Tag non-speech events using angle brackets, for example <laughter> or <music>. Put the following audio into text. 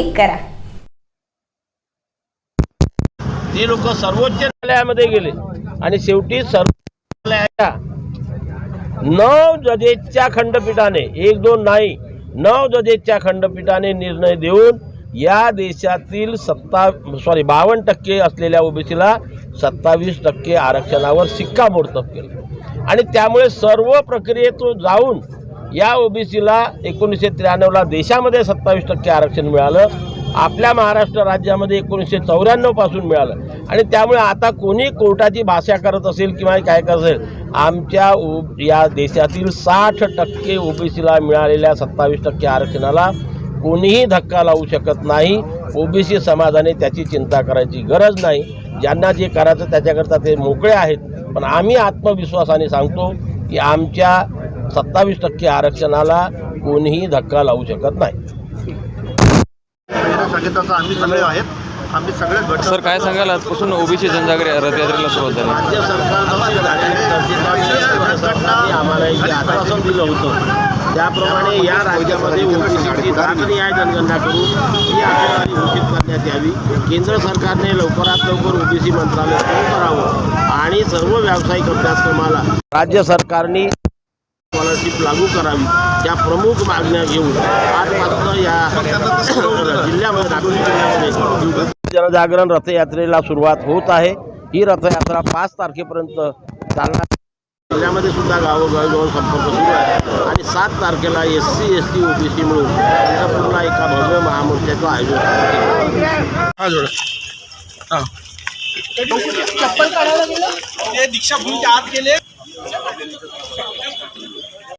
Click करा. ते लोक सर्वोच्च न्यायालयामध्ये गेले. आणि शेवटी सर्वोच्च न्यायालयाच्या नऊ जजेसच्या खंडपीठाने एक दोन नाही नऊ जजेसच्या खंडपीठाने निर्णय देऊन या देशातील सत्ता सॉरी बावन्न टक्के असलेल्या ओबीसीला सत्तावीस टक्के आरक्षणावर शिक्कामोर्तब केलं. आणि त्यामुळे सर्व प्रक्रियेतून जाऊन या ओबीसीला एकोणीसशे त्र्याण्णवला देशामध्ये सत्तावीस टक्के आरक्षण मिळालं. आपल्या महाराष्ट्र राज्यामध्ये एकोणीसशे चौऱ्याण्णवपासून मिळालं. आणि त्यामुळे आता कोणी कोर्टाची भाषा करत असेल किंवा काय करत असेल आमच्या ओ या देशातील साठ टक्के ओबीसीला मिळालेल्या सत्तावीस टक्के आरक्षणाला कोणीही धक्का लावू शकत नाही. ओबीसी समाजाने त्याची चिंता करायची गरज नाही. ज्यांना जे करायचं त्याच्याकरता ते मोकळे आहेत. पण आम्ही आत्मविश्वासाने सांगतो की आमच्या सत्तावीस टक्के आरक्षणाला कोणीही धक्का लावू शकत नाही. आम्ही सगळे आहेत. आम्ही सगळे गट सर काय सांगाल? आजपासून ओबीसी जनजागृती रथयात्रेला सुरुवात झाली. राज्य सरकारनं सरकारने आम्हाला एक जे आश्वासन दिलं होतं. त्याप्रमाणे या राज्यामध्ये ओबीसीची न्याय जनगणना करून ही आकडेवारी घोषित करण्यात यावी. केंद्र सरकारने लवकरात लवकर ओबीसी मंत्रालय सुरू करावं आणि सर्व व्यावसायिक अभ्यासक्रमाला राज्य सरकारने स्कॉलरशिप लागू करावी त्या प्रमुख मागण्या घेऊन आज मात्र या <coughs> जिल्ह्यामध्ये नागपूर जिल्ह्यामध्ये जनजागरण रथयात्रेला सुरुवात होत आहे. ही रथयात्रा पाच तारखेपर्यंत चालणार. जिल्ह्यामध्ये सुद्धा गावोगावी जाऊन संपर्क सुरू आहे. आणि सात तारखेला S C S T OBC मिळून पंढरपूरला एका भव्य महामोर्चाचं आयोजन करण्यात येईल. ते दीक्षाभूमीच्या आत गेले.